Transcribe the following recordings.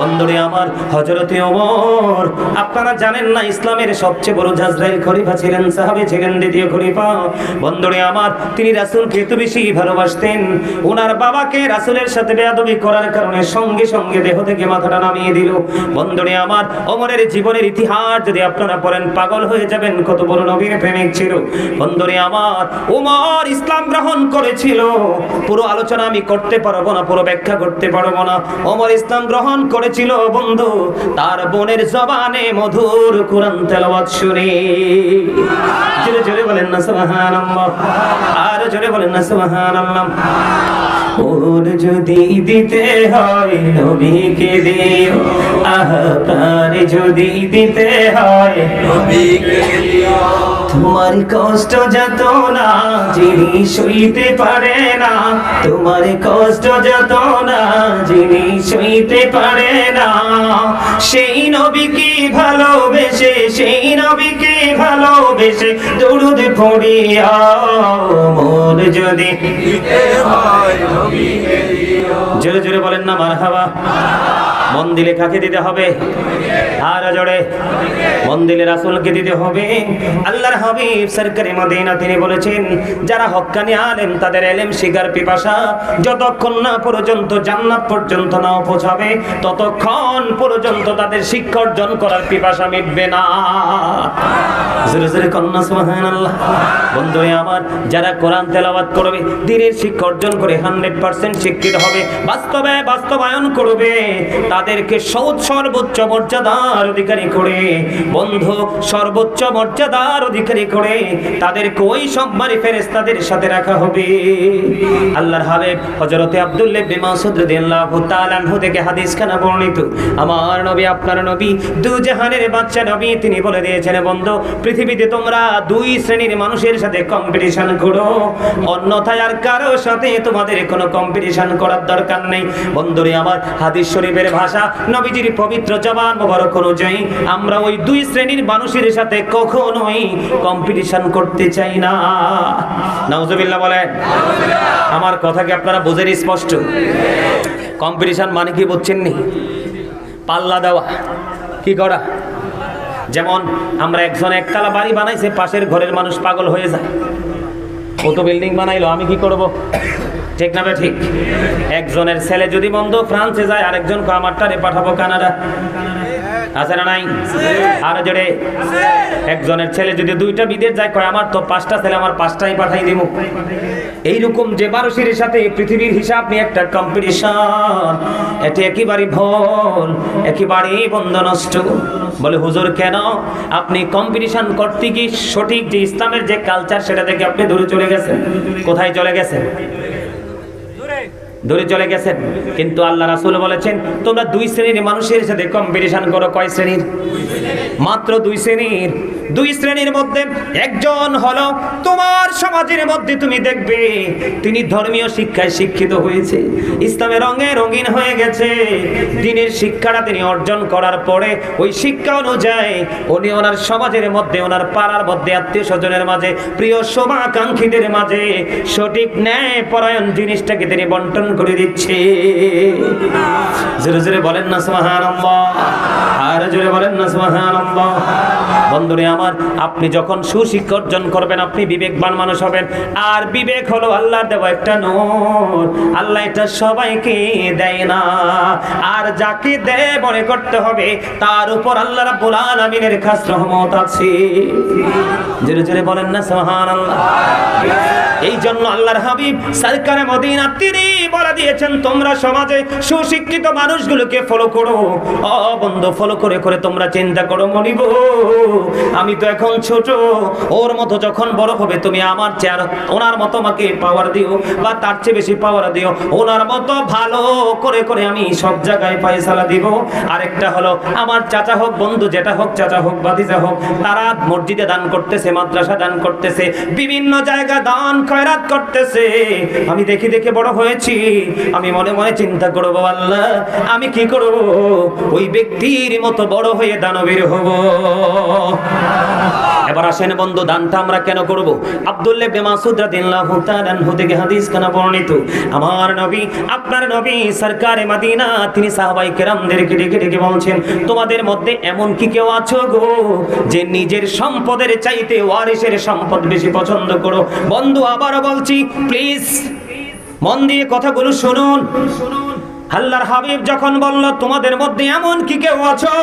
বন্ধুরে আমার হজরতে ওমর। আপনারা জানেন না ইসলামের সবচেয়ে বড় জাজরাইল খলিফা ছিলেন, সাহাবে ছিলেন দ্বিতীয় খলিফা। বন্ধুরে আমার তিনি রাসূলকে এত বেশি ভালোবাসতেন। ওনার বাবাকে রাসূলের সাথে বেয়াদবি করার কারণে সঙ্গে সঙ্গে দেহ থেকে মাথাটা নামিয়ে দিল। বন্ধুরে আমার ওমরের জীবনের ইতিহাস যদি আপনারা পড়েন, পাগল হয়ে যাবেন, কত বড় নবীর প্রেমিক ছিল। বন্ধুরে আমার ওমর ইসলাম গ্রহণ করেছিল। পুরো আলোচনা আমি করতে পারব না, পুরো ব্যাখ্যা করতে পারব না। ওমর ইসলাম গ্রহণ করেছিল বন্ধু, তার বোনের জবানে মধুর কোরআন তেলাওয়াত শুনে। জোরে জোরে বলেন না, সুবহানাল্লাহ। আর জোরে বলেন না, সুবহানাল্লাহ। ওর যদি দিতে হয় নবীকে দিও আহ প্রাণ যদি দিতে হয় তোমার কষ্ট যত না যিনি সইতে পারে না তোমার কষ্ট যত না যিনি সইতে পারে না। সেই নবীকে ভালোবেসে সেই নবীকে ভালোবেসে দরুদ পড়িয়া মন যদি জোরে জোরে বলেন না মার মারহাবা। মন দিলে কাকে দিতে হবে? আর জোরে। মন দিলে রাসূলকে দিতে হবে। আল্লাহর হাবিব সরকারি মদিনা তিনি বলেছেন, যারা হক্কানি আলেম, তাদের এলেম, শিকার, পিপাসা যতক্ষণ না পর্যন্ত জান্নাত পর্যন্ত না পৌঁছাবে, ততক্ষণ পর্যন্ত তাদের শিক্ষা অর্জন করার পিপাসা মিটবে না। জোরে জোরে কন্যা, সুবহানাল্লাহ। বন্ধুরে আমার, যারা কোরআন তেলাওয়াত করবে, দিনের শিক্ষা অর্জন করে হান্ড্রেড পার্সেন্ট শিক্ষিত হবে, বাস্তবে বাস্তবায়ন করবে তাদেরকে সৌদ সর্বোচ্চ মর্যাদার অধিকারী করে, বন্ধু সর্বোচ্চ মর্যাদার অধিকারী করে তাদেরকে ওই সম্মানী ফেরেস্তাদের সাথে রাখা হবে। আল্লাহর হাবিব হযরতে আব্দুল্লাহ ইবনে মাসউদ রাদিয়াল্লাহু তাআলা আনহু থেকে হাদিস খানা বর্ণিত। আমার নবী, আপনার নবী, দু জাহানের বাচ্চা নবী, তিনি বলে দিয়েছেন, বন্ধু, পৃথিবীতে তোমরা দুই শ্রেণির মানুষের সাথে কম্পিটিশন করো। অন্যথায় আর কারও সাথে তোমাদের কোনো কম্পিটিশন করার দরকার নেই। বন্ধুরে, আমার হাদিস শরীফের ভাষা নবীজির পবিত্র জবান মোবারক অনুযায়ী আমরা ওই দুই শ্রেণির মানুষের সাথে কখনোই কম্পিটিশন করতে চাই না। নাউজুবিল্লাহ বলেন। আমার কথা কি আপনারা বুঝেন স্পষ্ট? কম্পিটিশন মানে কি বুঝছেন নি? পাল্লা দেওয়া। কি করা? যেমন আমরা একজন একতলা বাড়ি বানাইছে, পাশের ঘরের মানুষ পাগল হয়ে যায়। কত বিল্ডিং বানাইলো, আমি কি করব? ঠিক না ঠিক? একজনের ছেলে যদি বন্ধ, ফ্রান্সে যায় আরেকজনকে আমারটারে পাঠাবো কানাডা। আছে না নাই? আর জোরে একজনের ছেলে যদি দুইটা বিদেশ যায়, কয়, আমার তো পাঁচটা ছেলে, আমার পাঁচটাই পাঠাই দিব এইরকম যে মানুষের সাথে পৃথিবীর হিসাব নিয়ে একটা কম্পিটিশন এটি একেবারে ভুল একেবারেই বন্ধ নষ্ট। বলে, হুজুর, কেন? আপনি কম্পিটিশন করতে কি সঠিক যে ইসলামের যে কালচার সেটা থেকে আপনি দূরে চলে গেছেন। কোথায় চলে গেছেন? দূরে চলে গেছেন। কিন্তু আল্লাহ রাসুল বলেছেন, তোমরা দুই শ্রেণির মানুষের সাথে কম্পিটিশন করো, কয় শ্রেণির? মাত্র দুই শ্রেণির। দুই শ্রেণির মধ্যে একজন হলো, তোমার সমাজের মধ্যে তুমি দেখবে, তিনি ধর্মীয় শিক্ষায় শিক্ষিত হয়েছে ইসলামের রঙে রঙিন হয়ে গেছে। দিনের শিক্ষাটা তিনি অর্জন করার পরে ওই শিক্ষা অনুযায়ী উনি ওনার সমাজের মধ্যে, ওনার পাড়ার মধ্যে, আত্মীয় স্বজনের মাঝে, প্রিয় শোভাকাঙ্ক্ষীদের মাঝে সঠিক ন্যায় পরায়ণ জিনিসটাকে তিনি বন্টন করে দিচ্ছে। জোরে জোরে বলেন না আর জোরে বলেন না বন্ধুরে আমার, আপনি যখন অর্জন করবেন, আপনি বিবেকবান মানুষ হবেন। আর বিবেক হলো আল্লাহ একটা আল্লাহ এটা সবাইকে দেয় না। আর যাকে দেয় মনে করতে হবে, তার উপর আল্লাহ রাব্বুল আলামিনের খাস রহমত আছে। জোরে জোরে বলেন না এই জন্য আল্লাহর হাবিব সরকারে মদিনা বলে দিয়েছেন, তোমরা সমাজে সুশিক্ষিত মানুষগুলোকে ফলো করো। ও বন্ধু ফলো করে করে তোমরা চিন্তা করো, মনিব। আমি তো এখন ছোট, ওর মতো যখন বড় হবে, তুমি আমার চেয়ার, ওনার মতো আমাকে পাওয়ার দিও, বা তার চেয়ে বেশি পাওয়ার দিও। ওনার মতো ভালো করে করে আমি সব জায়গায় পয়সালা দিব। আরেকটা হলো, আমার চাচা হোক, বন্ধু, যেটা হোক, চাচা হোক বাতিজা হোক, তারা মসজিদে দান করতেছে, মাদ্রাসা দান করতেছে, বিভিন্ন জায়গা দান খয়রাত করতেছে। আমি দেখে দেখে বড় হয়েছি। আমি মনে মনে চিন্তা করব আল্লাহ, আমি কি করব? ওই ব্যক্তির মতো বড় হয়ে দানবীর হব। এবার আসেন বন্ধু, দানটা আমরা কেন করব? আব্দুল্লাহ ইবনে মাসউদ রাদিয়াল্লাহু তাআলা আনহু থেকে হাদিস কানা বর্ণিত? আমার নবী, আপনার নবী সরকারে মদিনা, তিনি সাহাবাই কেরামদেরকে ডেকে ডেকে বলছেন, তোমাদের মধ্যে এমন কি কেউ আছো গো যে নিজের সম্পদের চাইতে ওয়ারিসের সম্পদ বেশি পছন্দ করো? বন্ধু, আবারও বলছি প্লিজ মন দিয়ে কথাগুলো শুনুন। আল্লাহর হাবিব যখন বলল, তোমাদের মধ্যে এমন কি কেউ আছো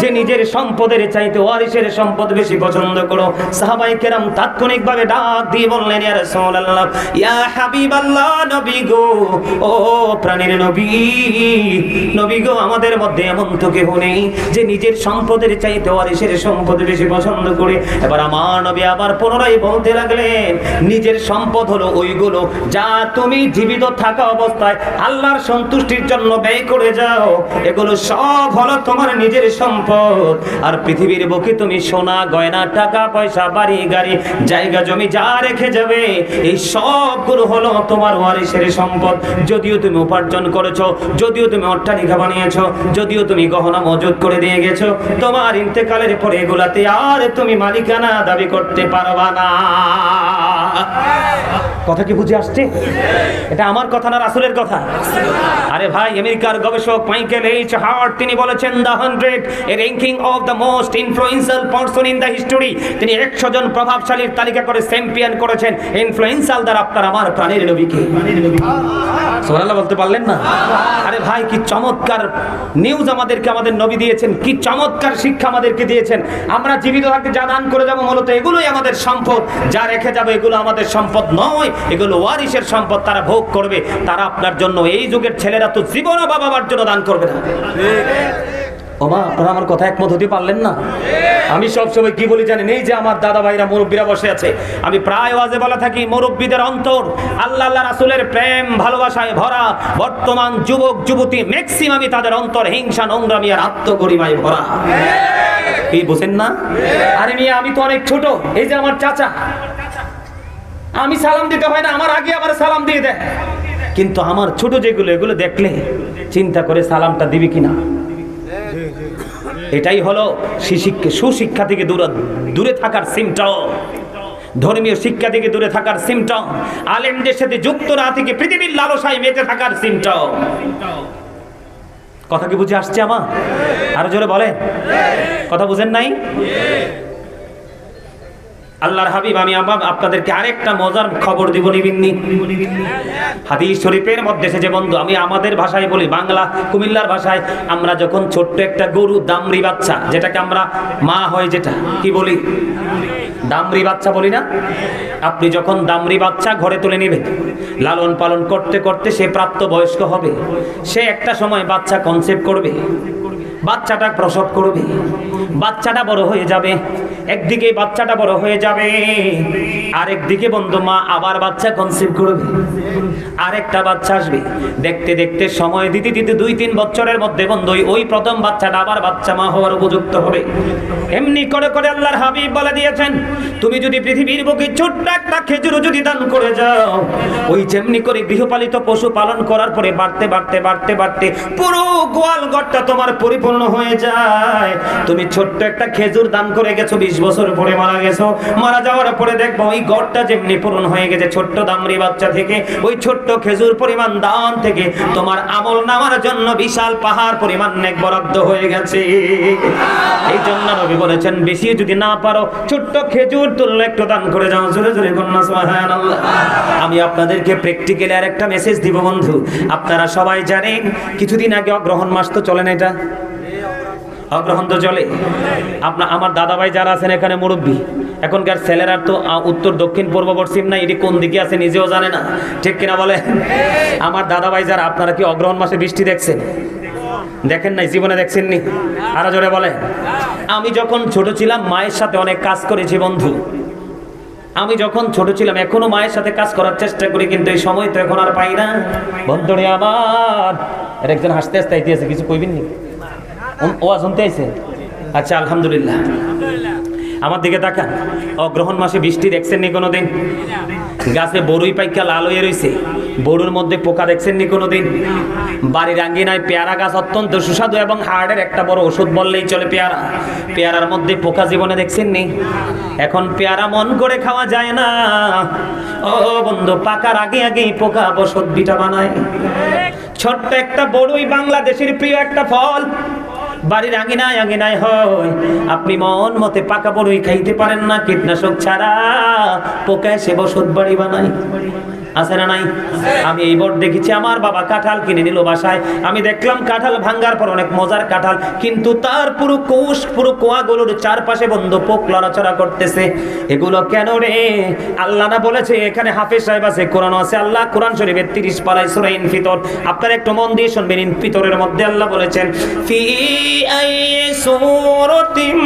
যে নিজের সম্পদের চাইতে ওয়ারিসের সম্পদ বেশি পছন্দ করো? সাহাবাই কেরাম তাৎক্ষণিকভাবে ডাক দিয়ে বললেন, ইয়া রাসূলুল্লাহ, ইয়া হাবিবাল্লাহ, নবী গো, ও প্রাণের নবী নবী গো, আমাদের মধ্যে এমন তো কেউ নেই যে নিজের সম্পদের চাইতে ওয়ারিসের সম্পদ বেশি পছন্দ করে? এবার আমার নবী আবার পুনরায় বলতে লাগলেন, নিজের সম্পদ হলো ওইগুলো যা তুমি জীবিত থাকা অবস্থায় আল্লাহর সন্তুষ্টির জন্য ব্যয় করে যাও। এগুলো সব হলো তোমার নিজের সম্পদ। আর পৃথিবীর বুকে তুমি সোনা, গয়না, টাকা, পয়সা, বাড়ি, গাড়ি, জায়গা, জমি যা রেখে যাবে, এই সবগুলো হলো তোমার ওয়ারিসের সম্পদ। যদিও তুমি উপার্জন করেছ, যদিও তুমি অট্টালিকা বানিয়েছো, যদিও তুমি গহনা মজুদ করে দিয়ে গেছো, তোমার ইন্তেকালের পরে এগুলাতে আর তুমি মালিকানা দাবি করতে পারবা না। কথা কি বুঝে আসছে? এটা আমার কথা না রাসুলের কথা? আরে ভাই, আমেরিকার গবেষক মাইকেল এইচ হার্ট, তিনি বলেছেন, the hundred a ranking of the most influential person in the history. তিনি একশো জন প্রভাবশালীর তালিকা করে চ্যাম্পিয়ন করেছেন, ইনফ্লুয়েন্সিয়াল দ্বারা আপনার, আমার প্রাণের নবীকে। সোহানাল্লাহ বলতে পারলেন না? আরে ভাই, কি চমৎকার নিউজ আমাদেরকে, আমাদের নবী দিয়েছেন, কি চমৎকার শিক্ষা আমাদেরকে দিয়েছেন। আমরা জীবিত থাকতে যা দান করে যাব, মূলত এগুলোই আমাদের সম্পদ। যা রেখে যাবে, এগুলো আমাদের সম্পদ নয়, এগুলো ওয়ারিসের সম্পদ, তারা ভোগ করবে, তারা আপনার জন্য এই যুগের ছেলেরা তো জীবনও বাবা মার জন্য দান করবে না। ওমা আপনারা আমার কথা একমত হতে পারলেন না? আমি সব সময় কি বলি জানেন এই যে আমার দাদা ভাইরা মুরব্বীরা বসে আছে আমি প্রায় ওয়াজে বলা থাকি মুরব্বীদের অন্তর আল্লাহ আল্লাহ রাসূলের প্রেম ভালোবাসায় ভরা বর্তমান যুবক যুবতী ম্যাক্সিমামই তাদের অন্তর হিংসা নোংরামি আর আত্মগরিমায় ভরা। কি বুঝেন না? আরে মিয়া আমি তো অনেক ছোট এই যে আমার চাচা। আমি সালাম দিতে হয় না আমার আগে আমার সালাম দিয়ে দেয়। কিন্তু আমার ছোট যেগুলো, এগুলো দেখলে চিন্তা করে সালামটা দিবি কিনা? এটাই হলো সুশিক্ষা থেকে দূরে দূরে থাকার সিমটম ধর্মীয় শিক্ষা থেকে দূরে থাকার সিমটম আলেমদের সাথে যুক্ত না থেকে পৃথিবীর লালসায় মেতে থাকার সিমটম কথা কি বুঝে আসছে আমার? আরও জোরে বলে কথা বুঝেন নাই? আল্লাহর হাবিব, আমি আপনাদেরকে আরেকটা মজার খবর দিব নিবিন্নি। হাদিস শরীফের মধ্যে এসেছে, বন্ধু, আমি আমাদের ভাষায় বলি, বাংলা, কুমিল্লার ভাষায়, আমরা যখন ছোট্ট একটা গরু দামরি বাচ্চা, যেটাকে আমরা মা হয় যেটা, কি বলি? দামরি বাচ্চা বলি না? আপনি যখন দামরি বাচ্চা ঘরে তুলে নেবেন, লালন পালন করতে করতে সে প্রাপ্ত বয়স্ক হবে, সে একটা সময় বাচ্চা কনসেপ্ট করবে, বাচ্চাটা প্রসব করবে, বাচ্চাটা বড় হয়ে যাবে একদিকে বাচ্চাটা বড় হয়ে যাবে আরেকদিকে বন্ধু মা আবার বাচ্চা কনসিভ করবে। আরেকটা বাচ্চা আসবে। দেখতে দেখতে সময় দিতে দিতে দুই তিন বছরের মধ্যে বন্ধু, ওই- প্রথম বাচ্চাটা আবার বাচ্চা মা হওয়ার উপযুক্ত হবে। এমনি করে করে আল্লাহর হাবিব বলে দিয়েছেন, তুমি যদি পৃথিবীর বুকে ছোট্ট একটা খেজুরও যদি দান করে যাও, ওই যেমনি করে গৃহপালিত পশু পালন করার পরে বাড়তে বাড়তে বাড়তে বাড়তে পুরো গোয়াল ঘরটা তোমার পরিপূর্ণ হয়ে যায়। তুমি ছোট্ট একটা খেজুর দান করে গেছো বিশ বছর পরে মারা গেছো। মারা যাওয়ার পরে দেখব ওই ঘরটা যেমনি পূরণ হয়ে গেছে, ছোট্ট দামরি বাচ্চা থেকে, ওই ছোট্ট খেজুর পরিমাণ দান থেকে তোমার আমল নামার জন্য বিশাল পাহাড় পরিমাণ নেক বরাদ্দ হয়ে গেছে। এই জন্য নবী বলেছেন, বেশি যদি না পারো, ছোট্ট খেজুর তুললে একটু দান করে যাও। জোরে জোরে কন্যা আমি আপনাদেরকে প্র্যাকটিক্যালি আর একটা মেসেজ দিব বন্ধু। আপনারা সবাই জানেন, কিছুদিন আগে অগ্রহণ মাস তো চলে না এটা? অগ্রহণ তো চলে। আপনার আমার দাদাভাই যারা আছেন এখানে মুরব্বী, এখনকার ছেলেরা তো উত্তর, দক্ষিণ, পূর্ব, পশ্চিম না, এটি কোন দিকে আছে নিজেও জানে না। ঠিক কিনা বলে আমার দাদাভাই যারা, আপনারা কি অগ্রহণ মাসে বৃষ্টি দেখছেন? দেখেন নাই, জীবনে দেখছেননি? আরও জোরে বলে আমি যখন ছোট ছিলাম, মায়ের সাথে অনেক কাজ করেছি বন্ধু। আমি যখন ছোট ছিলাম, এখনও মায়ের সাথে কাজ করার চেষ্টা করি, কিন্তু এই সময় তো এখন আর পাই না। বন্ধুরে এর একজন হাসতে হাসতে আইতেছে কিছু কইবেন ও- ও শুনতে আইছে? আচ্ছা আলহামদুলিল্লাহ। আমার দিকে তাকান। অগ্রহণ মাসে বৃষ্টি দেখছেন নি কোনো দিন গাছে বড়ুই পাইকা লাল হয়ে রয়েছে বড়ুর মধ্যে পোকা দেখছেন নি কোনো দিন বাড়ির আঙ্গিনায় পেয়ারা গাছ অত্যন্ত সুস্বাদু এবং হাড়ের একটা বড় ওষুধ বললেই চলে পেয়ারা। পেয়ারার মধ্যে পোকা জীবনে দেখছেন নি? এখন পেয়ারা মন করে খাওয়া যায় না। ও বন্ধু, পাকার আগে আগেই পোকা বসত বিটা বানায়। ছোট্ট একটা বড়ুই বাংলাদেশের প্রিয় একটা ফল। বাড়ির আঙিনায় আঙিনায় হয় আপনি মন মতে পাকা বড়ই খাইতে পারেন না, কীটনাশক ছাড়া পোকায় সে বসত বাড়ি বানায়। আছে না নাই? আমি এই বোর্ড দেখেছি, আমার বাবা কাঁঠাল কিনে নিল বাসায়। আমি দেখলাম কাঁঠাল ভাঙ্গার পর অনেক মজার কাঁঠাল, কিন্তু তার পুরো কোষ, পুরো কোয়াগুলোর চারপাশে বন্ধ পোক লড়াচড়া করতেছে। এগুলো কেন রে? আল্লাহ না বলেছে, এখানে হাফেজ সাহেব আছে, কোরআন আছে। আল্লাহ কোরআন শরীফের তিরিশ পাড়ায় সুরা ইনফিতর। আপনারা একটু মন দিয়ে শুনবেন, ইনফিতরের মধ্যে আল্লাহ বলেছেন, ফি আই সূরাতিম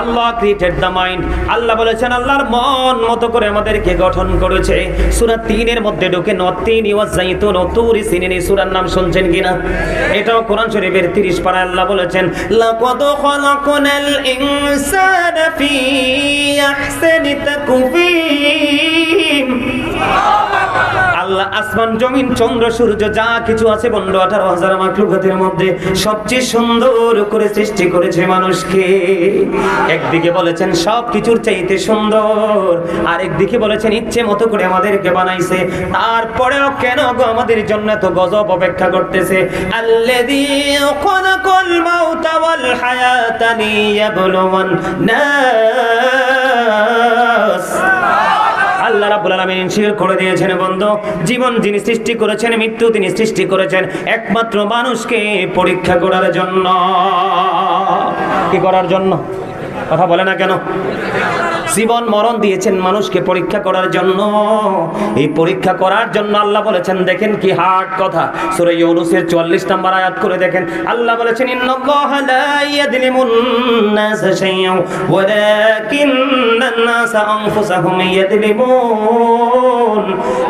আল্লাহ ক্রিয়েটেড দ্য মাইন্ড আল্লাহ বলেছেন, আল্লাহর মন মতো করে আমাদেরকে গঠন করেছে। সূরা 3 এর মধ্যে ঢুকে নতিন ওয়াজ যাইতুন তুরি সিনিন সূরার নাম শুনছেন কিনা? এটাও কোরআন শরীফের 30 পারা আল্লাহ বলেছেন, লাকাদ খালাকনাল ইনসানা ফি আহসানি তাকওয়িম। আল্লাহ আসমান, জমিন, চন্দ্র, সূর্য, যা কিছু আছে বন্ধু, আঠারো হাজার মাকলুকাতের মধ্যে সবচেয়ে সুন্দর করে সৃষ্টি করেছে মানুষকে। একদিকে বলেছেন সব কিছুর চাইতে সুন্দর আর একদিকে বলেছেন ইচ্ছে মতো করে আমাদেরকে বানাইছে। তারপরেও কেন গো আমাদের জন্য এত গজব অপেক্ষা করতেছে? আল্লাযী আল্লাহ রাব্বুল আলামিন ইনশিওর করে দিয়েছেন বন্ধু। জীবন যিনি সৃষ্টি করেছেন, মৃত্যু তিনি সৃষ্টি করেছেন, একমাত্র মানুষকে পরীক্ষা করার জন্য। কি করার জন্য? কথা বলে না কেন? জীবন মরণ দিয়েছেন মানুষকে পরীক্ষা করার জন্য। এই পরীক্ষা করার জন্য আল্লাহ বলেছেন, দেখেন কি হার্ড কথা। সূরা 44 নম্বর আয়াত করে দেখেন, আল্লাহ বলেছেন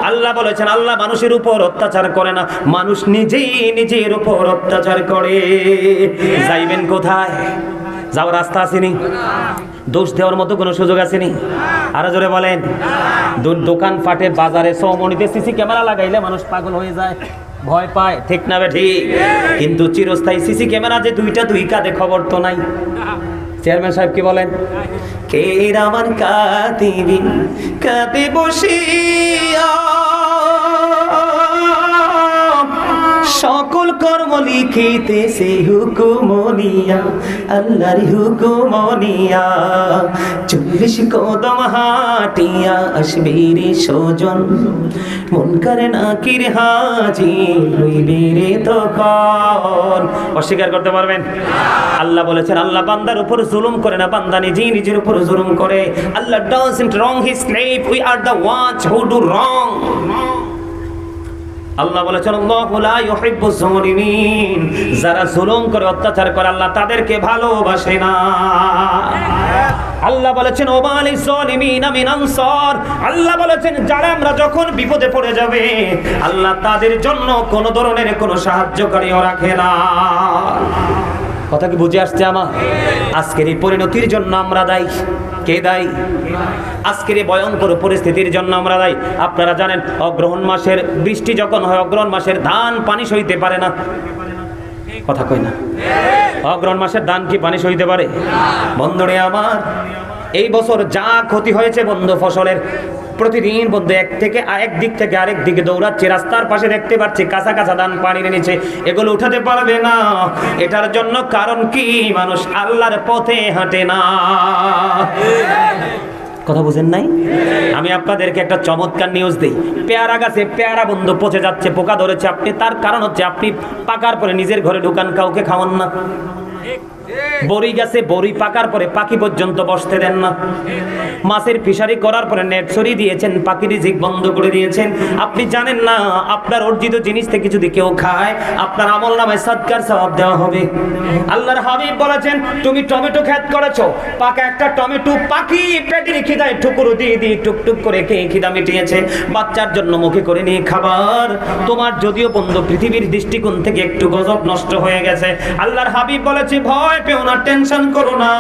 আল্লাহ বলেছেন, আল্লাহ মানুষের উপর অত্যাচার করে না, মানুষ নিজেই নিজের উপর অত্যাচার করে। যাইবেন কোথায়? যাওয়ার রাস্তা আসেনি। দোষ দেওয়ার মতো কোনো সুযোগ আসেনি। আরও জোরে বলেন। দোকান পাটে বাজারে সৌমনিতে সিসি ক্যামেরা লাগাইলে মানুষ পাগল হয়ে যায়, ভয় পায়। ঠিক না ঠিক। কিন্তু চিরস্থায়ী সিসি ক্যামেরা যে দুইটা দুই কাঁধে খবর তো নাই। চেয়ারম্যান সাহেব কি বলেন? কে আমার কাতিবি কাতে বসিয়া লিখিতেছে হুকুমনিয়া, আল্লাহর হুকুমনিয়া। চল্লিশ কদম হাটিয়া আসবে রে সজন মন করে না কির হাজি হইবে রে তখন। অস্বীকার করতে পারবেন? আল্লাহ বলেছেন, আল্লাহ বান্দার উপর জুলুম করে না, বান্দা নিজেই নিজের উপর জুলুম করে। Allah doesn't wrong his slave we are the watch who do wrong আল্লাহ বলেছেন যারা জুলুম করে, অত্যাচার করে, আল্লাহ তাদেরকে ভালোবাসে না। আল্লাহ বলেছেন ওমালি সলিমিন মিন আনসার। আল্লাহ বলেছেন, যারা আমরা যখন বিপদে পড়ে যাবে, আল্লাহ তাদের জন্য কোন ধরনের কোনো সাহায্যকারীও রাখে না। কথা কি বুঝে আসছে আমার। আজকের এই পরিণতির জন্য আমরা দায়ী। কে দায়ী? আজকের এই ভয়ঙ্কর পরিস্থিতির জন্য আমরা দায়ী। আপনারা জানেন, অগ্রহণ মাসের বৃষ্টি যখন হয়, অগ্রহণ মাসের ধান পানি সইতে পারে না। কথা কই না? অগ্রহণ মাসের ধান কি পানি সইতে পারে? বন্ধুরে আমার এই বছর যা ক্ষতি হয়েছে বন্ধু, ফসলের প্রতিদিন বন্ধু, এক থেকে এক দিক থেকে আরেক দিকে দৌড়াচ্ছে, রাস্তার পাশে দেখতে পাচ্ছি, কাঁচা কাঁচা ধান পানির নিচে এগুলো উঠাতে পারবে না। এটার জন্য কারণ কি? মানুষ আল্লাহর পথে হাঁটে না। কথা বুঝেন নাই? আমি আপনাদেরকে একটা চমৎকার নিউজ দিই। পেয়ারা গাছে পেয়ারা বন্ধু পচে যাচ্ছে, পোকা ধরেছে। আপনি তার কারণ হচ্ছে আপনি পাকার পরে নিজের ঘরে ঢুকান, কাউকে খাওয়ান না। বড়ি গাছে, বড়ি পাকার পরে পাখি পর্যন্ত বসতে দেন না। মাছের ফিশারি করার পরে নেট সরিয়ে দিয়েছেন, পাখি রিজিক বন্ধ করে দিয়েছেন। আপনি জানেন না, আপনার অর্জিত জিনিস থেকে যদি কেউ খায়, আপনার আমল নামায় সৎকার সওয়াব দেওয়া হবে। আল্লাহর হাবিব বলেছেন, তুমি টমেটো খেত করেছ, পাকা একটা টমেটো পাখি পেটের খিদায় ঠুকুরো দিয়ে দিয়ে টুকটুক করে খেয়ে খিদা মিটিয়েছে। বাচ্চার জন্য মুখে করে নিয়ে খাবার। তোমার যদিও বন্ধু পৃথিবীর দৃষ্টিকোণ থেকে একটু গজব নষ্ট হয়ে গেছে। আল্লাহর হাবিব বলেছে, ভয় ভয় পেও না, টেনশন করো না।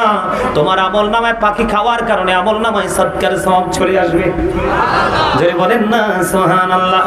তোমার আমল নামায় পাখি খাওয়ার কারণে আমল নামায় সৎকার সব চলে আসবে। যে বলেন না সোহান আল্লাহ